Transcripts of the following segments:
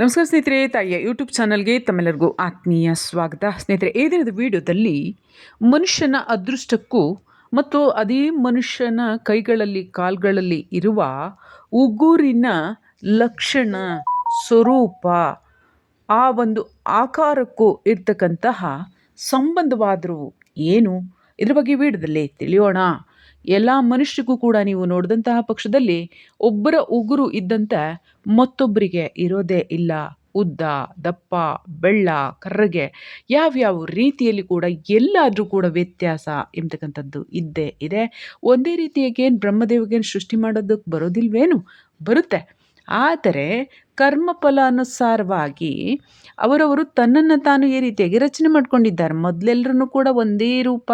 ನಮಸ್ಕಾರ ಸ್ನೇಹಿತರೆ, ತಾಯಿಯ ಯೂಟ್ಯೂಬ್ ಚಾನಲ್ಗೆ ತಮ್ಮೆಲ್ಲರಿಗೂ ಆತ್ಮೀಯ ಸ್ವಾಗತ. ಸ್ನೇಹಿತರೆ, ಈ ದಿನದ ವಿಡಿಯೋದಲ್ಲಿ ಮನುಷ್ಯನ ಅದೃಷ್ಟಕ್ಕೂ ಮತ್ತು ಅದೇ ಮನುಷ್ಯನ ಕೈಗಳಲ್ಲಿ, ಕಾಲ್ಗಳಲ್ಲಿ ಇರುವ ಉಗುರಿನ ಲಕ್ಷಣ, ಸ್ವರೂಪ, ಆ ಒಂದು ಆಕಾರಕ್ಕೂ ಇರ್ತಕ್ಕಂತಹ ಸಂಬಂಧವಾದರೂ ಏನು? ಇದ್ರ ಬಗ್ಗೆ ವಿಡಿಯೋದಲ್ಲಿ ತಿಳಿಯೋಣ. ಎಲ್ಲ ಮನುಷ್ಯರಿಗೂ ಕೂಡ ನೀವು ನೋಡಿದಂತಹ ಪಕ್ಷದಲ್ಲಿ ಒಬ್ಬರ ಉಗುರು ಇದ್ದಂತೆ ಮತ್ತೊಬ್ಬರಿಗೆ ಇರೋದೇ ಇಲ್ಲ. ಉದ್ದ, ದಪ್ಪ, ಬೆಳ್ಳ, ಕರ್ರಗೆ ಯಾವ್ಯಾವ ರೀತಿಯಲ್ಲಿ ಕೂಡ ಎಲ್ಲಾದರೂ ಕೂಡ ವ್ಯತ್ಯಾಸ ಎಂಬತಕ್ಕಂಥದ್ದು ಇದ್ದೇ ಇದೆ. ಒಂದೇ ರೀತಿಯಾಗಿ ಏನು ಬ್ರಹ್ಮದೇವಿಗೇನು ಸೃಷ್ಟಿ ಮಾಡೋದಕ್ಕೆ ಬರೋದಿಲ್ವೇನು ಬರುತ್ತೆ. ಆದರೆ ಕರ್ಮಫಲ ಅನುಸಾರವಾಗಿ ಅವರವರು ತನ್ನನ್ನು ತಾನು ಈ ರೀತಿಯಾಗಿ ರಚನೆ ಮಾಡ್ಕೊಂಡಿದ್ದಾರೆ. ಮೊದಲೆಲ್ಲರೂ ಕೂಡ ಒಂದೇ ರೂಪ,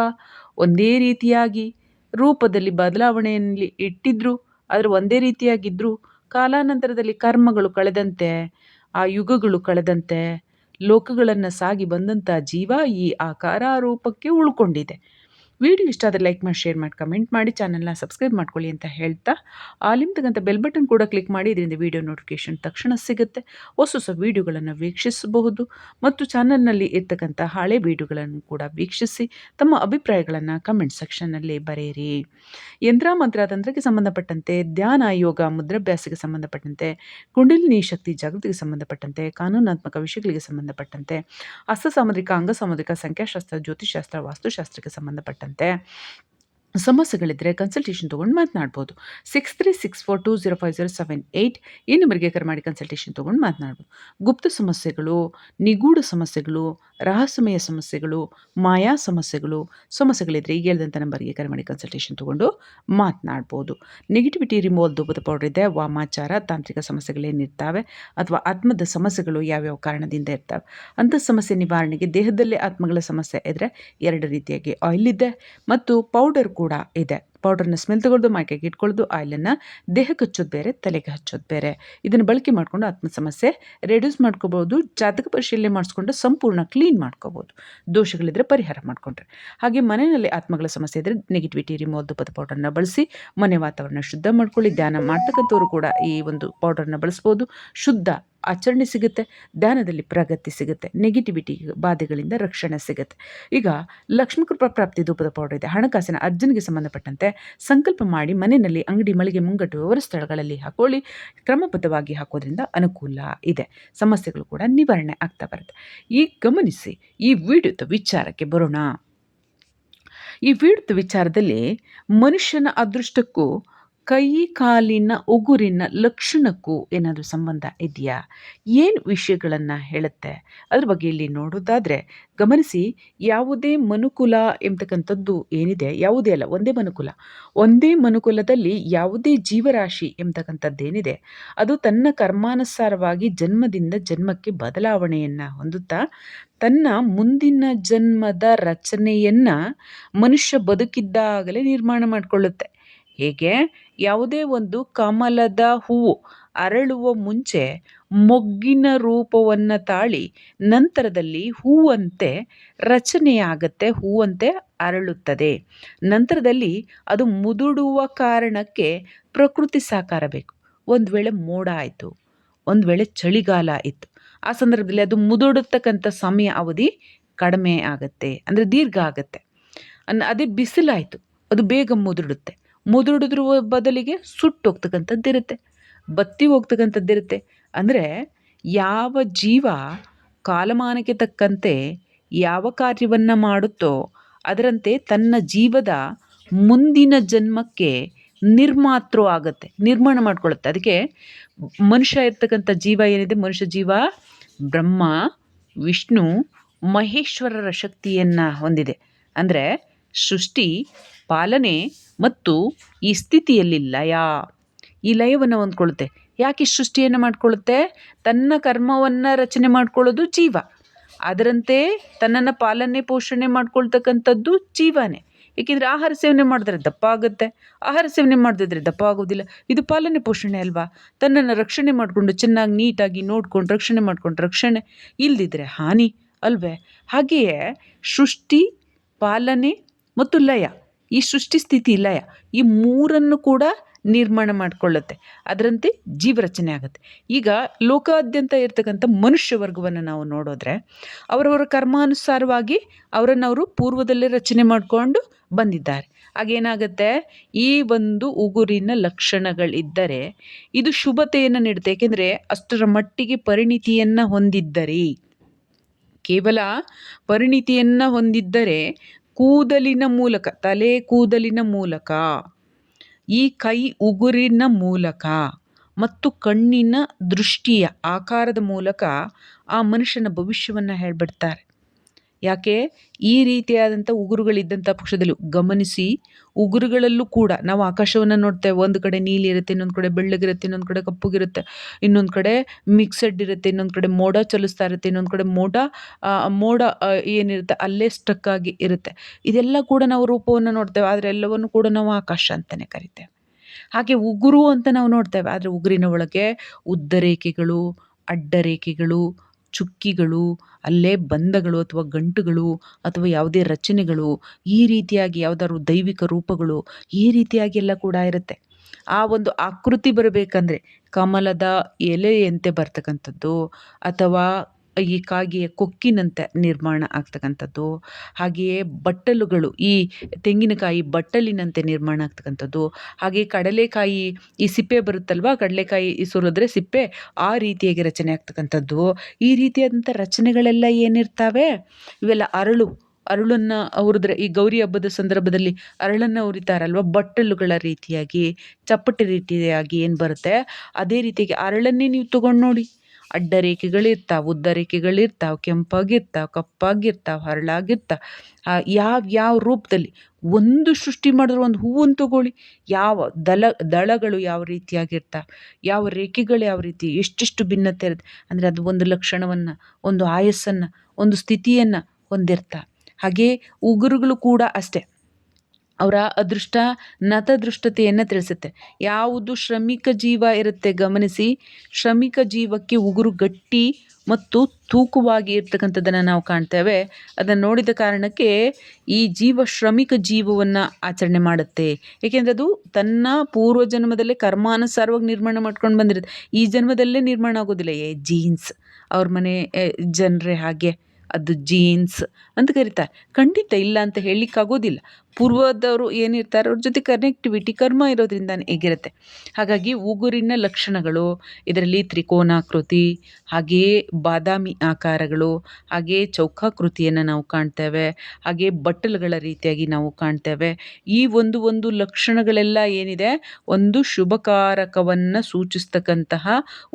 ಒಂದೇ ರೀತಿಯಾಗಿ ರೂಪದಲ್ಲಿ ಬದಲಾವಣೆಯಲ್ಲಿ ಇಟ್ಟಿದ್ರು, ಆದರೆ ಒಂದೇ ರೀತಿಯಾಗಿದ್ದರು ಕಾಲಾನಂತರದಲ್ಲಿ ಕರ್ಮಗಳು ಕಳೆದಂತೆ, ಆ ಯುಗಗಳು ಕಳೆದಂತೆ, ಲೋಕಗಳನ್ನು ಸಾಗಿ ಬಂದಂಥ ಜೀವ ಈ ಆಕಾರ ರೂಪಕ್ಕೆ ಉಳ್ಕೊಂಡಿದೆ. ವಿಡಿಯೋ ಇಷ್ಟ ಆದರೆ ಲೈಕ್ ಮಾಡಿ, ಶೇರ್ ಮಾಡಿ, ಕಮೆಂಟ್ ಮಾಡಿ, ಚಾನಲ್ನ ಸಬ್ಸ್ಕ್ರೈಬ್ ಮಾಡ್ಕೊಳ್ಳಿ ಅಂತ ಹೇಳ್ತಾ ಆಲಿಮ್ತಕ್ಕಂಥ ಬೆಲ್ ಬಟನ್ ಕೂಡ ಕ್ಲಿಕ್ ಮಾಡಿ, ಇದರಿಂದ ವಿಡಿಯೋ ನೋಟಿಫಿಕೇಷನ್ ತಕ್ಷಣ ಸಿಗುತ್ತೆ. ಹೊಸ ಹೊಸ ವೀಡಿಯೋಗಳನ್ನು ವೀಕ್ಷಿಸಬಹುದು ಮತ್ತು ಚಾನಲ್ನಲ್ಲಿ ಇರ್ತಕ್ಕಂಥ ಹಳೆ ವೀಡಿಯೋಗಳನ್ನು ಕೂಡ ವೀಕ್ಷಿಸಿ, ತಮ್ಮ ಅಭಿಪ್ರಾಯಗಳನ್ನು ಕಮೆಂಟ್ ಸೆಕ್ಷನ್ನಲ್ಲಿ ಬರೆಯಿರಿ. ಯಂತ್ರ ಮಂತ್ರ ತಂತ್ರಕ್ಕೆ ಸಂಬಂಧಪಟ್ಟಂತೆ, ಧ್ಯಾನ, ಯೋಗ, ಮುದ್ರಾಭ್ಯಾಸಕ್ಕೆ ಸಂಬಂಧಪಟ್ಟಂತೆ ಕುಂಡಲಿನಿ ಶಕ್ತಿ ಜಾಗೃತಿಗೆ ಸಂಬಂಧಪಟ್ಟಂತೆ, ಕಾನೂನಾತ್ಮಕ ವಿಷಯಗಳಿಗೆ ಸಂಬಂಧಪಟ್ಟಂತೆ, ಹಸ್ತ ಸಾಮುದ್ರಿಕ ಅಂಗ ಸಾಮುದ್ರಿಕ ಸಂಖ್ಯಾಶಾಸ್ತ್ರ ಜ್ಯೋತಿಷಾಸ್ತ್ರ ವಾಸ್ತುಶಾಸ್ತ್ರಕ್ಕೆ ಸಂಬಂಧಪಟ್ಟಂತೆ. ಸಮಸ್ಯೆಗಳಿದ್ದರೆ ಕನ್ಸಲ್ಟೇಷನ್ ತೊಗೊಂಡು ಮಾತನಾಡ್ಬೋದು. Six three six four two zero five zero seven eight ಈ ನಂಬರ್ಗೆ ಕರೆ ಮಾಡಿ ಕನ್ಸಲ್ಟೇಷನ್ ತೊಗೊಂಡು ಮಾತನಾಡ್ಬೋದು. ಗುಪ್ತ ಸಮಸ್ಯೆಗಳು, ನಿಗೂಢ ಸಮಸ್ಯೆಗಳು ರಹಸ್ಯಮಯ ಸಮಸ್ಯೆಗಳು, ಮಾಯಾ ಸಮಸ್ಯೆಗಳು ಸಮಸ್ಯೆಗಳಿದ್ದರೆ ಈಗ ಹೇಳಿದಂಥ ನಂಬರ್ಗೆ ಕರೆ ಮಾಡಿ ಕನ್ಸಲ್ಟೇಷನ್ ತೊಗೊಂಡು ಮಾತನಾಡ್ಬೋದು. ನೆಗೆಟಿವಿಟಿ ರಿಮೂವಲ್ ಧೂಪದ ಪೌಡರ್ ಇದೆ, ವಾಮಾಚಾರ, ತಾಂತ್ರಿಕ ಸಮಸ್ಯೆಗಳೇನಿರ್ತಾವೆ ಅಥವಾ ಆತ್ಮದ ಸಮಸ್ಯೆಗಳು ಯಾವ್ಯಾವ ಕಾರಣದಿಂದ ಇರ್ತವೆ, ಅಂಥ ಸಮಸ್ಯೆ ನಿವಾರಣೆಗೆ ದೇಹದಲ್ಲೇ ಆತ್ಮಗಳ ಸಮಸ್ಯೆ ಇದ್ದರೆ ಎರಡು ರೀತಿಯಾಗಿ ಆಯಿಲ್ ಇದೆ ಮತ್ತು ಪೌಡರ್ ಕೂಡ ಇದೆ. ಪೌಡರ್ನ ಸ್ಮೆಲ್ ತಗೊಳ್ಳೋದು ಮೈಕೆಗೆ ಇಟ್ಕೊಳ್ಳೋದು ಆಯಿಲನ್ನು ದೇಹಕ್ಕೆ ಹಚ್ಚೋದು ಬೇರೆ, ತಲೆಗೆ ಹಚ್ಚೋದು ಬೇರೆ. ಇದನ್ನು ಬಳಕೆ ಮಾಡಿಕೊಂಡು ಆತ್ಮ ಸಮಸ್ಯೆ ರೆಡ್ಯೂಸ್ ಮಾಡ್ಕೋಬೋದು, ಜಾತಕ ಪರಿಶೀಲನೆ ಮಾಡಿಸ್ಕೊಂಡು ಸಂಪೂರ್ಣ ಕ್ಲೀನ್ ಮಾಡ್ಕೋಬೋದು. ದೋಷಗಳಿದ್ರೆ ಪರಿಹಾರ ಮಾಡಿಕೊಂಡ್ರೆ. ಹಾಗೆ ಮನೆಯಲ್ಲಿ ಆತ್ಮಗಳ ಸಮಸ್ಯೆ ಇದ್ದರೆ ನೆಗೆಟಿವಿಟಿ ರಿಮೂವ್ ಧೂಪದ ಪೌಡರ್ನ ಬಳಸಿ, ಮನೆ ವಾತಾವರಣ ಶುದ್ಧ ಮಾಡ್ಕೊಳ್ಳಿ. ಧ್ಯಾನ ಮಾಡ್ತಕ್ಕಂಥವ್ರು ಕೂಡ ಈ ಒಂದು ಪೌಡರ್ನ ಬಳಸ್ಬೋದು. ಶುದ್ಧ ಆಚರಣೆ ಸಿಗುತ್ತೆ, ಧ್ಯಾನದಲ್ಲಿ ಪ್ರಗತಿ ಸಿಗುತ್ತೆ ನೆಗೆಟಿವಿಟಿ ಬಾಧೆಗಳಿಂದ ರಕ್ಷಣೆ ಸಿಗುತ್ತೆ. ಈಗ ಲಕ್ಷ್ಮೀ ಕೃಪಾ ಪ್ರಾಪ್ತಿ ಧೂಪದ ಪೌಡರ್ ಇದೆ. ಹಣಕಾಸಿನ ಅರ್ಜುನಿಗೆ ಸಂಬಂಧಪಟ್ಟಂತೆ ಸಂಕಲ್ಪ ಮಾಡಿ ಮನೆಯಲ್ಲಿ ಅಂಗಡಿ ಮಳಿಗೆ ಮುಂಗಟ್ಟು ವ್ಯವಹಾರ ಸ್ಥಳಗಳಲ್ಲಿ ಹಾಕೊಳ್ಳಿ. ಕ್ರಮಬದ್ಧವಾಗಿ ಹಾಕೋದ್ರಿಂದ ಅನುಕೂಲ ಇದೆ. ಸಮಸ್ಯೆಗಳು ಕೂಡ ನಿವಾರಣೆ ಆಗ್ತಾ ಬರುತ್ತೆ. ಈ ಗಮನಿಸಿ ಈ ವಿಡಿಯೋದ ವಿಚಾರಕ್ಕೆ ಬರೋಣ. ಈ ವಿಡಿಯೋದ ವಿಚಾರದಲ್ಲಿ ಮನುಷ್ಯನ ಅದೃಷ್ಟಕ್ಕೂ ಕೈ ಕಾಲಿನ ಉಗುರಿನ ಲಕ್ಷಣಕ್ಕೂ ಏನಾದರೂ ಸಂಬಂಧ ಇದೆಯಾ? ಏನು ವಿಷಯಗಳನ್ನು ಹೇಳುತ್ತೆ? ಅದ್ರ ಬಗ್ಗೆ ಇಲ್ಲಿ ನೋಡೋದಾದರೆ ಗಮನಿಸಿ ಯಾವುದೇ ಮನುಕುಲ ಎಂಬತಕ್ಕಂಥದ್ದು ಏನಿದೆ? ಯಾವುದೇ ಅಲ್ಲ, ಒಂದೇ ಮನುಕುಲ. ಒಂದೇ ಮನುಕುಲದಲ್ಲಿ ಯಾವುದೇ ಜೀವರಾಶಿ ಎಂಬತಕ್ಕಂಥದ್ದೇನಿದೆ ಅದು ತನ್ನ ಕರ್ಮಾನುಸಾರವಾಗಿ ಜನ್ಮದಿಂದ ಜನ್ಮಕ್ಕೆ ಬದಲಾವಣೆಯನ್ನು ಹೊಂದುತ್ತಾ, ತನ್ನ ಮುಂದಿನ ಜನ್ಮದ ರಚನೆಯನ್ನು ಮನುಷ್ಯ ಬದುಕಿದ್ದಾಗಲೇ ನಿರ್ಮಾಣ ಮಾಡಿಕೊಳ್ಳುತ್ತೆ. ಹೇಗೆ? ಯಾವುದೇ ಒಂದು ಕಮಲದ ಹೂವು ಅರಳುವ ಮುಂಚೆ ಮೊಗ್ಗಿನ ರೂಪವನ್ನು ತಾಳಿ ನಂತರದಲ್ಲಿ ಹೂವಂತೆ ರಚನೆಯಾಗತ್ತೆ, ಹೂವಂತೆ ಅರಳುತ್ತದೆ. ನಂತರದಲ್ಲಿ ಅದು ಮುದುಡುವ ಕಾರಣಕ್ಕೆ ಪ್ರಕೃತಿ ಸಾಕಾರ ಬೇಕು. ಒಂದು ವೇಳೆ ಮೋಡ ಆಯಿತು, ಒಂದು ವೇಳೆ ಚಳಿಗಾಲ ಇತ್ತು, ಆ ಸಂದರ್ಭದಲ್ಲಿ ಅದು ಮುದುಡತಕ್ಕಂಥ ಸಮಯ ಅವಧಿ ಕಡಿಮೆ ಆಗುತ್ತೆ, ಅಂದರೆ ದೀರ್ಘ ಆಗುತ್ತೆ. ಅನ್ ಅದೇ ಬಿಸಿಲಾಯಿತು, ಅದು ಬೇಗ ಮುದುಡುತ್ತೆ. ಮುದುಡಿದ್ರ ಬದಲಿಗೆ ಸುಟ್ಟು ಹೋಗ್ತಕ್ಕಂಥದ್ದಿರುತ್ತೆ ಬತ್ತಿ ಹೋಗ್ತಕ್ಕಂಥದ್ದಿರುತ್ತೆ. ಅಂದರೆ ಯಾವ ಜೀವ ಕಾಲಮಾನಕ್ಕೆ ತಕ್ಕಂತೆ ಯಾವ ಕಾರ್ಯವನ್ನು ಮಾಡುತ್ತೋ ಅದರಂತೆ ತನ್ನ ಜೀವದ ಮುಂದಿನ ಜನ್ಮಕ್ಕೆ ನಿರ್ಮಾತೃ ಆಗುತ್ತೆ, ನಿರ್ಮಾಣ ಮಾಡಿಕೊಳ್ಳುತ್ತೆ ಅದಕ್ಕೆ ಮನುಷ್ಯ ಇರ್ತಕ್ಕಂಥ ಜೀವ ಏನಿದೆ? ಮನುಷ್ಯ ಜೀವ ಬ್ರಹ್ಮ, ವಿಷ್ಣು, ಮಹೇಶ್ವರರ ಶಕ್ತಿಯನ್ನು ಹೊಂದಿದೆ. ಅಂದರೆ ಸೃಷ್ಟಿ, ಪಾಲನೆ ಮತ್ತು ಈ ಸ್ಥಿತಿಯಲ್ಲಿ ಲಯ, ಈ ಲಯವನ್ನು ಹೊಂದ್ಕೊಳ್ಳುತ್ತೆ. ಯಾಕೆ ಸೃಷ್ಟಿಯನ್ನು ಮಾಡಿಕೊಳ್ಳುತ್ತೆ? ತನ್ನ ಕರ್ಮವನ್ನು ರಚನೆ ಮಾಡಿಕೊಳ್ಳೋದು ಜೀವ. ಅದರಂತೆ ತನ್ನನ್ನು ಪಾಲನೆ, ಪೋಷಣೆ ಮಾಡ್ಕೊಳ್ತಕ್ಕಂಥದ್ದು ಜೀವನೇ. ಏಕೆಂದರೆ ಆಹಾರ ಸೇವನೆ ಮಾಡಿದ್ರೆ ದಪ್ಪ ಆಗುತ್ತೆ ಆಹಾರ ಸೇವನೆ ಮಾಡಿದ್ರೆ ದಪ್ಪ ಆಗೋದಿಲ್ಲ ಇದು ಪಾಲನೆ, ಪೋಷಣೆ ಅಲ್ವಾ? ತನ್ನನ್ನು ರಕ್ಷಣೆ ಮಾಡಿಕೊಂಡು ಚೆನ್ನಾಗಿ, ನೀಟಾಗಿ ನೋಡ್ಕೊಂಡು, ರಕ್ಷಣೆ ಮಾಡ್ಕೊಂಡು, ರಕ್ಷಣೆ ಇಲ್ದಿದ್ರೆ ಹಾನಿ ಅಲ್ವೇ? ಹಾಗೆಯೇ ಸೃಷ್ಟಿ, ಪಾಲನೆ ಮತ್ತು ಲಯ. ಈ ಸೃಷ್ಟಿ ಸ್ಥಿತಿ ಲಯ ಈ ಮೂರನ್ನು ಕೂಡ ನಿರ್ಮಾಣ ಮಾಡಿಕೊಳ್ಳುತ್ತೆ. ಅದರಂತೆ ಜೀವರಚನೆ ಆಗುತ್ತೆ. ಈಗ ಲೋಕಾದ್ಯಂತ ಇರ್ತಕ್ಕಂಥ ಮನುಷ್ಯ ವರ್ಗವನ್ನು ನಾವು ನೋಡಿದ್ರೆ, ಅವರವರ ಕರ್ಮಾನುಸಾರವಾಗಿ ಅವರನ್ನು ಅವರು ಪೂರ್ವದಲ್ಲೇ ರಚನೆ ಮಾಡಿಕೊಂಡು ಬಂದಿದ್ದಾರೆ. ಆಗೇನಾಗುತ್ತೆ ಈ ಒಂದು ಉಗುರಿನ ಲಕ್ಷಣಗಳಿದ್ದರೆ ಇದು ಶುಭತೆಯನ್ನು ನೀಡುತ್ತೆ. ಏಕೆಂದರೆ ಅಷ್ಟರ ಮಟ್ಟಿಗೆ ಪರಿಣಿತಿಯನ್ನು ಹೊಂದಿದ್ದರೆ, ಕೇವಲ ಪರಿಣಿತಿಯನ್ನು ಹೊಂದಿದ್ದರೆ ಕೂದಲಿನ ಮೂಲಕ, ತಲೆ ಕೂದಲಿನ ಮೂಲಕ, ಈ ಕೈ ಉಗುರಿನ ಮೂಲಕ ಮತ್ತು ಕಣ್ಣಿನ ದೃಷ್ಟಿಯ ಆಕಾರದ ಮೂಲಕ ಆ ಮನುಷ್ಯನ ಭವಿಷ್ಯವನ್ನು ಹೇಳ್ಬಿಡ್ತಾರೆ. ಯಾಕೆ? ಈ ರೀತಿಯಾದಂಥ ಉಗುರುಗಳಿದ್ದಂಥ ಪಕ್ಷದಲ್ಲಿ ಗಮನಿಸಿ, ಉಗುರುಗಳಲ್ಲೂ ಕೂಡ ನಾವು ಆಕಾಶವನ್ನು ನೋಡ್ತೇವೆ. ಒಂದು ಕಡೆ ನೀಲಿ ಇರುತ್ತೆ, ಇನ್ನೊಂದು ಕಡೆ ಬೆಳ್ಳಗಿರುತ್ತೆ ಇನ್ನೊಂದು ಕಡೆ ಕಪ್ಪಗಿರುತ್ತೆ ಇನ್ನೊಂದು ಕಡೆ ಮಿಕ್ಸಡ್ ಇರುತ್ತೆ, ಇನ್ನೊಂದು ಕಡೆ ಮೋಡ ಚಲಿಸ್ತಾ ಇರುತ್ತೆ, ಇನ್ನೊಂದು ಕಡೆ ಮೋಡ ಮೋಡ ಏನಿರುತ್ತೆ ಅಲ್ಲೇ ಸ್ಟಕ್ ಆಗಿ ಇರುತ್ತೆ. ಇದೆಲ್ಲ ಕೂಡ ನಾವು ರೂಪವನ್ನು ನೋಡ್ತೇವೆ. ಆದರೆ ಎಲ್ಲವನ್ನು ಕೂಡ ನಾವು ಆಕಾಶ ಅಂತಲೇ ಕರಿತೇವೆ. ಹಾಗೆ ಉಗುರು ಅಂತ ನಾವು ನೋಡ್ತೇವೆ. ಆದರೆ ಉಗುರಿನ ಒಳಗೆ ಉದ್ದ ರೇಖೆಗಳು, ಅಡ್ಡ ರೇಖೆಗಳು ಚುಕ್ಕಿಗಳು, ಅಲ್ಲೇ ಬಂಧಗಳು ಅಥವಾ ಗಂಟುಗಳು ಅಥವಾ ಯಾವುದೇ ರಚನೆಗಳು ಈ ರೀತಿಯಾಗಿ ಯಾವುದಾದ್ರು ದೈವಿಕ ರೂಪಗಳು ಈ ರೀತಿಯಾಗಿ ಎಲ್ಲ ಕೂಡ ಇರುತ್ತೆ. ಆ ಒಂದು ಆಕೃತಿ ಬರಬೇಕಂದ್ರೆ ಕಮಲದ ಎಲೆಯಂತೆ ಬರ್ತಕ್ಕಂಥದ್ದು ಅಥವಾ ಈ ಕಾಗೆಯ ಕೊಕ್ಕಿನಂತೆ ನಿರ್ಮಾಣ ಆಗ್ತಕ್ಕಂಥದ್ದು, ಹಾಗೆಯೇ ಬಟ್ಟಲುಗಳು, ಈ ತೆಂಗಿನಕಾಯಿ ಬಟ್ಟಲಿನಂತೆ ನಿರ್ಮಾಣ ಆಗ್ತಕ್ಕಂಥದ್ದು, ಹಾಗೆ ಕಡಲೆಕಾಯಿ ಈ ಸಿಪ್ಪೆ ಬರುತ್ತಲ್ವ? ಕಡಲೆಕಾಯಿ ಸುರಿದ್ರೆ ಸಿಪ್ಪೆ ಆ ರೀತಿಯಾಗಿ ರಚನೆ ಆಗ್ತಕ್ಕಂಥದ್ದು. ಈ ರೀತಿಯಾದಂಥ ರಚನೆಗಳೆಲ್ಲ ಏನಿರ್ತಾವೆ? ಇವೆಲ್ಲ ಅರಳು. ಅರಳನ್ನು ಹುರಿದ್ರೆ, ಈ ಗೌರಿ ಹಬ್ಬದ ಸಂದರ್ಭದಲ್ಲಿ ಅರಳನ್ನು ಉರಿತಾರಲ್ವ ಬಟ್ಟಲುಗಳ ರೀತಿಯಾಗಿ, ಚಪ್ಪಟೆ ರೀತಿಯಾಗಿ ಏನು ಬರುತ್ತೆ? ಅದೇ ರೀತಿಯಾಗಿ ಅರಳನ್ನೇ ನೀವು ತಗೊಂಡು ನೋಡಿ. ಅಡ್ಡ ರೇಖೆಗಳಿರ್ತಾವೆ ಉದ್ದ ರೇಖೆಗಳಿರ್ತಾವೆ ಕೆಂಪಾಗಿರ್ತಾವೆ, ಕಪ್ಪಾಗಿರ್ತಾವೆ, ಹರಳಾಗಿರ್ತಾವೆ. ಯಾವ ಯಾವ ರೂಪದಲ್ಲಿ ಒಂದು ಸೃಷ್ಟಿ ಮಾಡಿದ್ರು ಒಂದು ಹೂವನ್ನು ತಗೊಳ್ಳಿ. ಯಾವ ದಳ ದಳಗಳು ಯಾವ ರೀತಿಯಾಗಿರ್ತಾವೆ, ಯಾವ ರೇಖೆಗಳು ಯಾವ ರೀತಿ, ಎಷ್ಟೆಷ್ಟು ಭಿನ್ನತೆ ಇರುತ್ತೆ. ಅಂದರೆ ಅದು ಒಂದು ಲಕ್ಷಣವನ್ನು, ಒಂದು ಆಯಸ್ಸನ್ನು, ಒಂದು ಸ್ಥಿತಿಯನ್ನು ಹೊಂದಿರ್ತಾವೆ. ಹಾಗೆ ಉಗುರುಗಳು ಕೂಡ ಅಷ್ಟೇ. ಅವರ ಅದೃಷ್ಟ ನತದೃಷ್ಟತೆಯನ್ನು ತಿಳಿಸುತ್ತೆ. ಯಾವುದು ಶ್ರಮಿಕ ಜೀವ ಇರುತ್ತೆ ಗಮನಿಸಿ. ಶ್ರಮಿಕ ಜೀವಕ್ಕೆ ಉಗುರು ಗಟ್ಟಿ ಮತ್ತು ತೂಕವಾಗಿ ಇರ್ತಕ್ಕಂಥದ್ದನ್ನು ನಾವು ಕಾಣ್ತೇವೆ. ಅದನ್ನು ನೋಡಿದ ಕಾರಣಕ್ಕೆ ಈ ಜೀವ ಶ್ರಮಿಕ ಜೀವವನ್ನು ಆಚರಣೆ ಮಾಡುತ್ತೆ. ಏಕೆಂದರೆ ಅದು ತನ್ನ ಪೂರ್ವ ಜನ್ಮದಲ್ಲೇ ಕರ್ಮಾನುಸಾರವಾಗಿ ನಿರ್ಮಾಣ ಮಾಡ್ಕೊಂಡು ಬಂದಿರುತ್ತೆ. ಈ ಜನ್ಮದಲ್ಲೇ ನಿರ್ಮಾಣ ಆಗೋದಿಲ್ಲ. ಏ ಜೀನ್ಸ್ ಅವ್ರ ಮನೆ ಜನರೇ ಹಾಗೆ. ಅದು ಜೀನ್ಸ್ ಅಂತ ಕರೀತಾರೆ. ಖಂಡಿತ ಇಲ್ಲ ಅಂತ ಹೇಳಲಿಕ್ಕಾಗೋದಿಲ್ಲ. ಪೂರ್ವದವರು ಏನಿರ್ತಾರೆ, ಅವ್ರ ಜೊತೆ ಕನೆಕ್ಟಿವಿಟಿ ಕರ್ಮ ಇರೋದ್ರಿಂದ ಹೇಗಿರುತ್ತೆ. ಹಾಗಾಗಿ ಉಗುರಿನ ಲಕ್ಷಣಗಳು, ಇದರಲ್ಲಿ ತ್ರಿಕೋನಾಕೃತಿ ಹಾಗೆಯೇ ಬಾದಾಮಿ ಆಕಾರಗಳು ಹಾಗೆಯೇ ಚೌಕಾಕೃತಿಯನ್ನು ನಾವು ಕಾಣ್ತೇವೆ, ಹಾಗೆ ಬಟ್ಟಲುಗಳ ರೀತಿಯಾಗಿ ನಾವು ಕಾಣ್ತೇವೆ. ಈ ಒಂದು ಒಂದು ಲಕ್ಷಣಗಳೆಲ್ಲ ಏನಿದೆ, ಒಂದು ಶುಭಕಾರಕವನ್ನು ಸೂಚಿಸ್ತಕ್ಕಂತಹ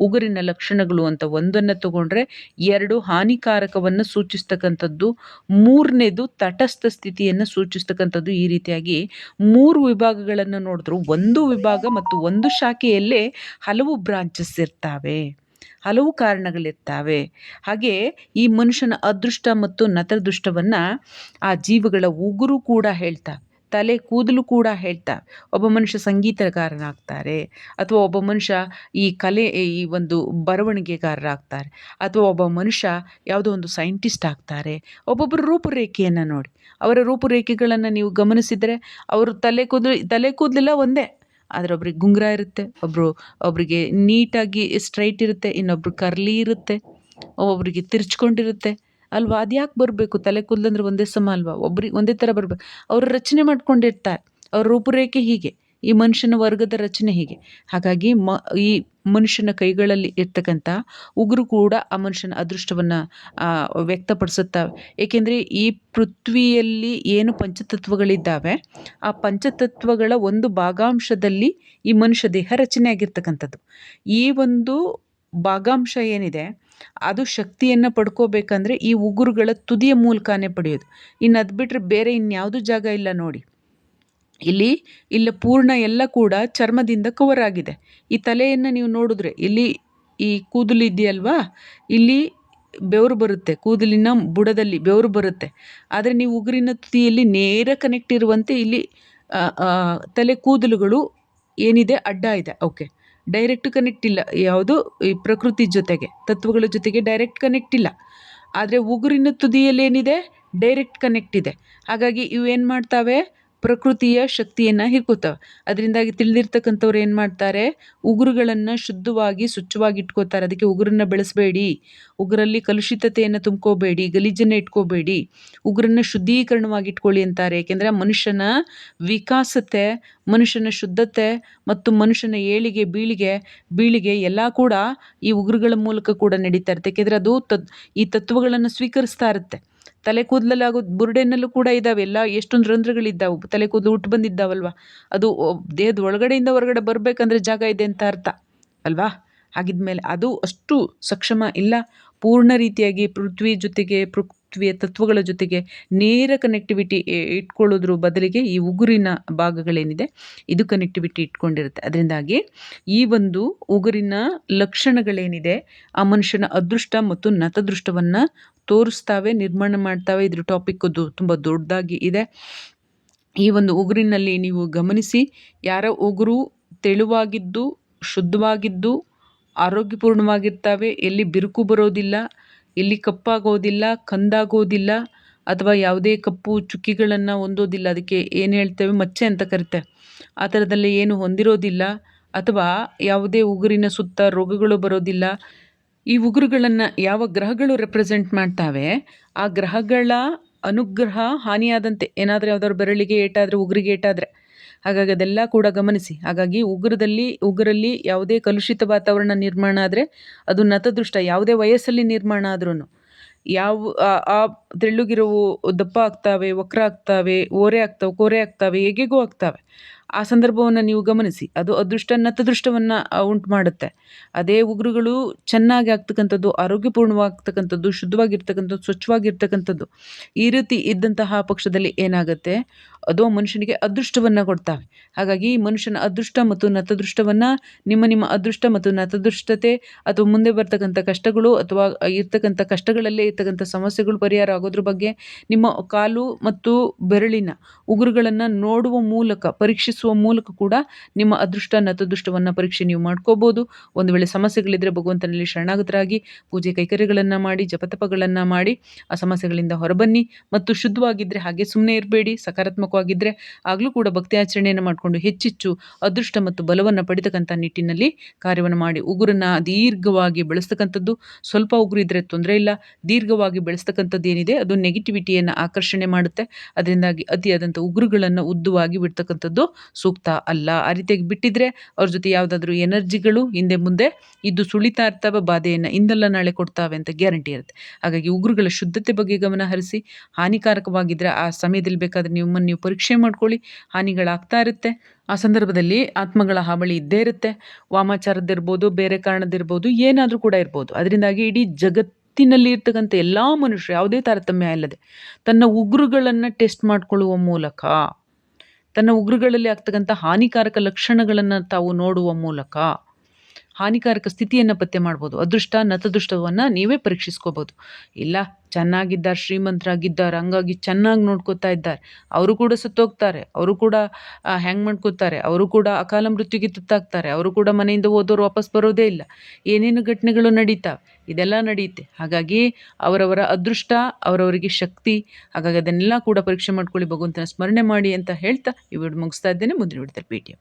ಉಗುರಿನ ಲಕ್ಷಣಗಳು ಅಂತ ಒಂದನ್ನು ತಗೊಂಡ್ರೆ, ಎರಡು ಹಾನಿಕಾರಕವನ್ನು ಸೂಚಿಸ್ತಕ್ಕಂಥದ್ದು, ಮೂರನೇದು ತಟಸ್ಥ ಸ್ಥಿತಿಯನ್ನು ಸೂಚಿಸ್ತಕ್ಕಂಥದ್ದು ಈ ರೀತಿಯಾಗಿ ಮೂರು ವಿಭಾಗಗಳನ್ನು ನೋಡಿದ್ರು. ಒಂದು ವಿಭಾಗ ಮತ್ತು ಒಂದು ಶಾಖೆಯಲ್ಲೇ ಹಲವು ಬ್ರಾಂಚಸ್ ಇರ್ತಾವೆ. ಹಲವು ಕಾರಣಗಳಿರ್ತಾವೆ. ಹಾಗೆ ಈ ಮನುಷ್ಯನ ಅದೃಷ್ಟ ಮತ್ತು ನತದೃಷ್ಟವನ್ನು ಆ ಜೀವಗಳ ಉಗುರು ಕೂಡ ಹೇಳ್ತಾ ತಲೆ ಕೂದಲು ಕೂಡ ಹೇಳ್ತಾ, ಒಬ್ಬ ಮನುಷ್ಯ ಸಂಗೀತಗಾರನಾಗ್ತಾರೆ, ಅಥವಾ ಒಬ್ಬ ಮನುಷ್ಯ ಈ ಕಲೆ, ಈ ಒಂದು ಬರವಣಿಗೆಗಾರರಾಗ್ತಾರೆ, ಅಥವಾ ಒಬ್ಬ ಮನುಷ್ಯ ಯಾವುದೋ ಒಂದು ಸೈಂಟಿಸ್ಟ್ ಆಗ್ತಾರೆ ಒಬ್ಬೊಬ್ಬರು ರೂಪುರೇಖೆಯನ್ನು ನೋಡಿ. ಅವರ ರೂಪುರೇಖೆಗಳನ್ನು ನೀವು ಗಮನಿಸಿದರೆ ಅವರು ತಲೆ ಕೂದಲು, ತಲೆ ಕೂದಲೆಲ್ಲ ಒಂದೇ, ಆದರೆ ಒಬ್ರಿಗೆ ಗುಂಗುರ ಇರುತ್ತೆ ಒಬ್ಬರು ಒಬ್ಬರಿಗೆ ನೀಟಾಗಿ ಸ್ಟ್ರೈಟ್ ಇರುತ್ತೆ, ಇನ್ನೊಬ್ರು ಕರ್ಲಿ ಇರುತ್ತೆ ಒಬ್ಬೊಬ್ಬರಿಗೆ ತಿರ್ಚ್ಕೊಂಡಿರುತ್ತೆ. ಅಲ್ವಾ? ಅದು ಬರಬೇಕು? ತಲೆ ಕೂದಲಂದ್ರೆ ಒಂದೇ ಸಮ ಅಲ್ವಾ? ಒಬ್ರಿಗೆ ಒಂದೇ ಥರ ಬರಬೇಕು ಅವರು ರಚನೆ ಮಾಡ್ಕೊಂಡಿರ್ತಾರೆ. ಅವ್ರ ರೂಪುರೇಖೆ ಹೀಗೆ. ಈ ಮನುಷ್ಯನ ವರ್ಗದ ರಚನೆ ಹೀಗೆ. ಹಾಗಾಗಿ ಮ, ಈ ಮನುಷ್ಯನ ಕೈಗಳಲ್ಲಿ ಇರ್ತಕ್ಕಂಥ ಉಗುರು ಕೂಡ ಆ ಮನುಷ್ಯನ ಅದೃಷ್ಟವನ್ನು ವ್ಯಕ್ತಪಡಿಸುತ್ತವೆ ಏಕೆಂದರೆ ಈ ಪೃಥ್ವಿಯಲ್ಲಿ ಏನು ಪಂಚತತ್ವಗಳಿದ್ದಾವೆ, ಆ ಪಂಚತತ್ವಗಳ ಒಂದು ಭಾಗಾಂಶದಲ್ಲಿ ಈ ಮನುಷ್ಯ ದೇಹ ರಚನೆ ಆಗಿರ್ತಕ್ಕಂಥದ್ದು ಈ ಒಂದು ಭಾಗಾಂಶ ಏನಿದೆ ಅದು ಶಕ್ತಿಯನ್ನು ಪಡ್ಕೋಬೇಕಂದ್ರೆ ಈ ಉಗುರುಗಳ ತುದಿಯ ಮೂಲಕನೇ ಪಡೆಯೋದು. ಇನ್ನು ಅದು ಬಿಟ್ಟರೆ ಬೇರೆ ಇನ್ಯಾವುದೂ ಜಾಗ ಇಲ್ಲ ನೋಡಿ. ಇಲ್ಲಿ, ಇಲ್ಲ ಪೂರ್ಣ ಎಲ್ಲ ಕೂಡ ಚರ್ಮದಿಂದ ಕವರ್ ಆಗಿದೆ. ಈ ತಲೆಯನ್ನು ನೀವು ನೋಡಿದ್ರೆ, ಇಲ್ಲಿ ಈ ಕೂದಲು ಇದೆಯಲ್ವಾ? ಇಲ್ಲಿ ಬೆವರು ಬರುತ್ತೆ, ಕೂದಲಿನ ಬುಡದಲ್ಲಿ ಬೆವರು ಬರುತ್ತೆ. ಆದರೆ ನೀವು ಉಗುರಿನ ತುದಿಯಲ್ಲಿ ನೇರ ಕನೆಕ್ಟ್ ಇರುವಂತೆ ಇಲ್ಲಿ ತಲೆ ಕೂದಲುಗಳು ಏನಿದೆ, ಅಡ್ಡ ಇದೆ. ಓಕೆ ಡೈರೆಕ್ಟ್ ಕನೆಕ್ಟ್ ಇಲ್ಲ. ಯಾವುದು? ಈ ಪ್ರಕೃತಿ ಜೊತೆಗೆ, ತತ್ವಗಳ ಜೊತೆಗೆ ಡೈರೆಕ್ಟ್ ಕನೆಕ್ಟ್ ಇಲ್ಲ. ಆದರೆ ಉಗುರಿನ ತುದಿಯಲ್ಲೇನಿದೆ ಡೈರೆಕ್ಟ್ ಕನೆಕ್ಟ್ ಇದೆ. ಹಾಗಾಗಿ ಇವೇನು ಮಾಡ್ತಾವೆ? ಪ್ರಕೃತಿಯ ಶಕ್ತಿಯನ್ನು ಹಿಡ್ಕೋತವೆ. ಅದರಿಂದಾಗಿ ತಿಳಿದಿರ್ತಕ್ಕಂಥವ್ರು ಏನು ಮಾಡ್ತಾರೆ? ಉಗುರುಗಳನ್ನು ಶುದ್ಧವಾಗಿ, ಸ್ವಚ್ಛವಾಗಿ ಇಟ್ಕೋತಾರೆ. ಅದಕ್ಕೆ ಉಗುರನ್ನು ಬೆಳೆಸಬೇಡಿ. ಉಗುರಲ್ಲಿ ಕಲುಷಿತತೆಯನ್ನು ತುಂಬ್ಕೋಬೇಡಿ. ಗಲೀಜನ್ನು ಇಟ್ಕೋಬೇಡಿ. ಉಗುರನ್ನು ಶುದ್ಧೀಕರಣವಾಗಿ ಇಟ್ಕೊಳ್ಳಿ ಅಂತಾರೆ. ಏಕೆಂದರೆ ಮನುಷ್ಯನ ವಿಕಾಸತೆ, ಮನುಷ್ಯನ ಶುದ್ಧತೆ ಮತ್ತು ಮನುಷ್ಯನ ಏಳಿಗೆ, ಬೀಳಿಗೆ ಬೀಳಿಗೆ ಎಲ್ಲ ಕೂಡ ಈ ಉಗುರುಗಳ ಮೂಲಕ ಕೂಡ ನಡೀತಾ ಇರುತ್ತೆ. ಏಕೆಂದರೆ ಅದು ತತ್ ಈ ತತ್ವಗಳನ್ನು ಸ್ವೀಕರಿಸ್ತಾ ಇರುತ್ತೆ. ತಲೆ ಕೂದಲಲ್ಲಿ ಆಗೋ ಬುರುಡೆನಲ್ಲೂ ಕೂಡ ಇದ್ದಾವೆ ಎಲ್ಲ ಎಷ್ಟೊಂದು ರಂಧ್ರಗಳಿದ್ದಾವೆ. ತಲೆ ಕೂದಲು ಹುಟ್ಟು ಬಂದಿದ್ದಾವಲ್ವ? ಅದು ದೇಹದ ಒಳಗಡೆಯಿಂದ ಹೊರಗಡೆ ಬರಬೇಕಂದ್ರೆ ಜಾಗ ಇದೆ ಅಂತ ಅರ್ಥ. ಅಲ್ವಾ? ಹಾಗಿದ್ಮೇಲೆ ಅದು ಅಷ್ಟು ಸಕ್ಷಮ ಇಲ್ಲ. ಪೂರ್ಣ ರೀತಿಯಾಗಿ ಪೃಥ್ವಿ ಜೊತೆಗೆ ಪೃಥ್ವಿಯ ತತ್ವಗಳ ಜೊತೆಗೆ ನೇರ ಕನೆಕ್ಟಿವಿಟಿ ಇಟ್ಕೊಳ್ಳೋದ್ರ ಬದಲಿಗೆ ಈ ಉಗುರಿನ ಭಾಗಗಳೇನಿದೆ, ಇದು ಕನೆಕ್ಟಿವಿಟಿ ಇಟ್ಕೊಂಡಿರುತ್ತೆ. ಅದರಿಂದಾಗಿ ಈ ಒಂದು ಉಗುರಿನ ಲಕ್ಷಣಗಳೇನಿದೆ, ಆ ಮನುಷ್ಯನ ಅದೃಷ್ಟ ಮತ್ತು ನತದೃಷ್ಟವನ್ನು ತೋರಿಸ್ತಾವೆ, ನಿರ್ಮಾಣ ಮಾಡ್ತಾವೆ. ಇದ್ರ ಟಾಪಿಕ್ ಅದು ತುಂಬ ದೊಡ್ಡದಾಗಿ ಇದೆ. ಈ ಒಂದು ಉಗುರಿನಲ್ಲಿ ನೀವು ಗಮನಿಸಿ, ಯಾರ ಉಗುರು ತೆಳುವಾಗಿದ್ದು, ಶುದ್ಧವಾಗಿದ್ದು, ಆರೋಗ್ಯಪೂರ್ಣವಾಗಿರ್ತಾವೆ, ಎಲ್ಲಿ ಬಿರುಕು ಬರೋದಿಲ್ಲ ಎಲ್ಲಿ ಕಪ್ಪಾಗೋದಿಲ್ಲ, ಕಂದಾಗೋದಿಲ್ಲ ಅಥವಾ ಯಾವುದೇ ಕಪ್ಪು ಚುಕ್ಕಿಗಳನ್ನು ಹೊಂದೋದಿಲ್ಲ. ಅದಕ್ಕೆ ಏನು ಹೇಳ್ತೇವೆ? ಮಚ್ಚೆ ಅಂತ ಕರಿತೇವೆ ಆ ಥರದಲ್ಲಿ ಏನು ಹೊಂದಿರೋದಿಲ್ಲ ಅಥವಾ ಯಾವುದೇ ಉಗುರಿನ ಸುತ್ತ ರೋಗಗಳು ಬರೋದಿಲ್ಲ. ಈ ಉಗುರುಗಳನ್ನು ಯಾವ ಗ್ರಹಗಳು ರೆಪ್ರೆಸೆಂಟ್ ಮಾಡ್ತಾವೆ? ಆ ಗ್ರಹಗಳ ಅನುಗ್ರಹ ಹಾನಿಯಾದಂತೆ ಏನಾದರೂ ಯಾವ್ದಾದ್ರು ಬೆರಳಿಗೆ ಏಟಾದರೆ, ಉಗುರಿಗೆ ಏಟಾದರೆ ಹಾಗಾಗಿ ಅದೆಲ್ಲ ಕೂಡ ಗಮನಿಸಿ. ಹಾಗಾಗಿ ಉಗ್ರದಲ್ಲಿ, ಉಗ್ರಲ್ಲಿ ಯಾವುದೇ ಕಲುಷಿತ ವಾತಾವರಣ ನಿರ್ಮಾಣ ಆದರೆ ಅದು ನತದೃಷ್ಟ. ಯಾವುದೇ ವಯಸ್ಸಲ್ಲಿ ನಿರ್ಮಾಣ ಆದ್ರೂ ಯಾವ, ಆ ತೆಳ್ಳಗಿರೋವು ದಪ್ಪ ಆಗ್ತಾವೆ, ವಕ್ರ ಆಗ್ತಾವೆ, ಓರೆ ಆಗ್ತಾವೆ, ಕೋರೆ ಆಗ್ತಾವೆ, ಹೇಗೆಗೂ ಆಗ್ತಾವೆ. ಆ ಸಂದರ್ಭವನ್ನು ನೀವು ಗಮನಿಸಿ. ಅದು ಅದೃಷ್ಟ ನತದೃಷ್ಟವನ್ನು ಉಂಟು ಮಾಡುತ್ತೆ ಅದೇ ಉಗುರುಗಳು ಚೆನ್ನಾಗಿ ಆಗ್ತಕ್ಕಂಥದ್ದು, ಆರೋಗ್ಯಪೂರ್ಣವಾಗ್ತಕ್ಕಂಥದ್ದು, ಶುದ್ಧವಾಗಿರ್ತಕ್ಕಂಥದ್ದು, ಸ್ವಚ್ಛವಾಗಿರ್ತಕ್ಕಂಥದ್ದು ಈ ರೀತಿ ಇದ್ದಂತಹ ಪಕ್ಷದಲ್ಲಿ ಏನಾಗುತ್ತೆ? ಅದು ಮನುಷ್ಯನಿಗೆ ಅದೃಷ್ಟವನ್ನು ಕೊಡ್ತಾವೆ. ಹಾಗಾಗಿ ಮನುಷ್ಯನ ಅದೃಷ್ಟ ಮತ್ತು ನತದೃಷ್ಟವನ್ನು ನಿಮ್ಮ ನಿಮ್ಮ ಅದೃಷ್ಟ ಮತ್ತು ನತದೃಷ್ಟತೆ ಅಥವಾ ಮುಂದೆ ಬರ್ತಕ್ಕಂಥ ಕಷ್ಟಗಳು ಅಥವಾ ಇರ್ತಕ್ಕಂಥ ಕಷ್ಟಗಳಲ್ಲೇ ಇರ್ತಕ್ಕಂಥ ಸಮಸ್ಯೆಗಳು ಪರಿಹಾರ ಆಗೋದ್ರ ಬಗ್ಗೆ ನಿಮ್ಮ ಕಾಲು ಮತ್ತು ಬೆರಳಿನ ಉಗುರುಗಳನ್ನು ನೋಡುವ ಮೂಲಕ, ಪರೀಕ್ಷಿಸುವ ಮೂಲಕ ಕೂಡ ನಿಮ್ಮ ಅದೃಷ್ಟ, ನತದೃಷ್ಟವನ್ನು ಪರೀಕ್ಷೆ ನೀವು ಮಾಡ್ಕೋಬೋದು. ಒಂದು ವೇಳೆ ಸಮಸ್ಯೆಗಳಿದ್ದರೆ ಭಗವಂತನಲ್ಲಿ ಶರಣಾಗತರಾಗಿ ಪೂಜೆ ಕೈಕರ್ಯಗಳನ್ನು ಮಾಡಿ, ಜಪತಪಗಳನ್ನು ಮಾಡಿ, ಆ ಸಮಸ್ಯೆಗಳಿಂದ ಹೊರಬನ್ನಿ ಮತ್ತು ಶುದ್ಧವಾಗಿದ್ದರೆ ಹಾಗೆ ಸುಮ್ಮನೆ ಇರಬೇಡಿ ಸಕಾರಾತ್ಮಕವಾಗಿದ್ದರೆ ಆಗಲೂ ಕೂಡ ಭಕ್ತಿ ಆಚರಣೆಯನ್ನು ಮಾಡಿಕೊಂಡು ಹೆಚ್ಚೆಚ್ಚು ಅದೃಷ್ಟ ಮತ್ತು ಬಲವನ್ನು ಪಡಿತಕ್ಕಂಥ ನಿಟ್ಟಿನಲ್ಲಿ ಕಾರ್ಯವನ್ನು ಮಾಡಿ ಉಗುರನ್ನು ದೀರ್ಘವಾಗಿ ಬೆಳೆಸ್ತಕ್ಕಂಥದ್ದು. ಸ್ವಲ್ಪ ಉಗುರು ಇದ್ದರೆ ತೊಂದರೆ ಇಲ್ಲ. ದೀರ್ಘವಾಗಿ ಬೆಳೆಸ್ತಕ್ಕಂಥದ್ದು ಏನಿದೆ ಅದು ನೆಗೆಟಿವಿಟಿಯನ್ನು ಆಕರ್ಷಣೆ ಮಾಡುತ್ತೆ. ಅದರಿಂದಾಗಿ ಅತಿಯಾದಂಥ ಉಗುರುಗಳನ್ನು ಉದ್ದವಾಗಿ ಬಿಡ್ತಕ್ಕಂಥದ್ದು ಸೂಕ್ತ ಅಲ್ಲ. ಆ ರೀತಿಯಾಗಿ ಬಿಟ್ಟಿದ್ರೆ ಅವ್ರ ಜೊತೆ ಯಾವುದಾದ್ರೂ ಎನರ್ಜಿಗಳು ಹಿಂದೆ ಮುಂದೆ ಇದ್ದು ಸುಳಿತಾ ಇರ್ತವೆ, ಬಾಧೆಯನ್ನು ಇಂದಲ್ಲ ನಾಳೆ ಕೊಡ್ತಾವೆ ಅಂತ ಗ್ಯಾರಂಟಿ ಇರುತ್ತೆ. ಹಾಗಾಗಿ ಉಗುರುಗಳ ಶುದ್ಧತೆ ಬಗ್ಗೆ ಗಮನ ಹರಿಸಿ ಹಾನಿಕಾರಕವಾಗಿದ್ದರೆ ಆ ಸಮಯದಲ್ಲಿ ಬೇಕಾದರೆ ನಿಮ್ಮನ್ನು ನೀವು ಪರೀಕ್ಷೆ ಮಾಡ್ಕೊಳ್ಳಿ, ಹಾನಿಗಳಾಗ್ತಾ ಇರುತ್ತೆ. ಆ ಸಂದರ್ಭದಲ್ಲಿ ಆತ್ಮಗಳ ಹಾವಳಿ ಇದ್ದೇ ಇರುತ್ತೆ. ವಾಮಾಚಾರದ್ದಿರ್ಬೋದು, ಬೇರೆ ಕಾರಣದಿರ್ಬೋದು ಏನಾದರೂ ಕೂಡ ಇರ್ಬೋದು. ಅದರಿಂದಾಗಿ ಇಡೀ ಜಗತ್ತಿನಲ್ಲಿ ಇರ್ತಕ್ಕಂಥ ಎಲ್ಲ ಮನುಷ್ಯರು ಯಾವುದೇ ತಾರತಮ್ಯ ಇಲ್ಲದೆ ತನ್ನ ಉಗ್ರುಗಳನ್ನು ಟೆಸ್ಟ್ ಮಾಡಿಕೊಳ್ಳುವ ಮೂಲಕ, ತನ್ನ ಉಗ್ರುಗಳಲ್ಲಿ ಆಗ್ತಕ್ಕಂಥ ಹಾನಿಕಾರಕ ಲಕ್ಷಣಗಳನ್ನು ತಾವು ನೋಡುವ ಮೂಲಕ ಹಾನಿಕಾರಕ ಸ್ಥಿತಿಯನ್ನು ಪತ್ತೆ ಮಾಡ್ಬೋದು. ಅದೃಷ್ಟ, ನತದೃಷ್ಟವನ್ನು ನೀವೇ ಪರೀಕ್ಷಿಸ್ಕೋಬೋದು. ಇಲ್ಲ, ಚೆನ್ನಾಗಿದ್ದಾರೆ, ಶ್ರೀಮಂತರಾಗಿದ್ದಾರೆ, ಹಂಗಾಗಿ ಚೆನ್ನಾಗಿ ನೋಡ್ಕೋತಾ ಇದ್ದಾರೆ, ಅವರು ಕೂಡ ಸುತ್ತೋಗ್ತಾರೆ, ಅವರು ಕೂಡ ಹ್ಯಾಂಗ್ ಮಾಡ್ಕೋತಾರೆ, ಅವರು ಕೂಡ ಅಕಾಲ ಮೃತ್ಯುಗೆ ತುತ್ತಾಗ್ತಾರೆ, ಅವರು ಕೂಡ ಮನೆಯಿಂದ ಓದೋರು ವಾಪಸ್ ಬರೋದೇ ಇಲ್ಲ. ಏನೇನು ಘಟನೆಗಳು ನಡೀತಾವೆ? ಇದೆಲ್ಲ ನಡೆಯುತ್ತೆ ಹಾಗಾಗಿ ಅವರವರ ಅದೃಷ್ಟ, ಅವರವರಿಗೆ ಶಕ್ತಿ, ಹಾಗಾಗಿ ಅದನ್ನೆಲ್ಲ ಕೂಡ ಪರೀಕ್ಷೆ ಮಾಡ್ಕೊಳ್ಳಿ ಭಗವಂತನ ಸ್ಮರಣೆ ಮಾಡಿ ಅಂತ ಹೇಳ್ತಾ ಈ ಮುಗಿಸ್ತಾ ಇದ್ದೇನೆ. ಮುಂದಿನ ವಿಡಿಯೋದಲ್ಲಿ ಭೇಟಿ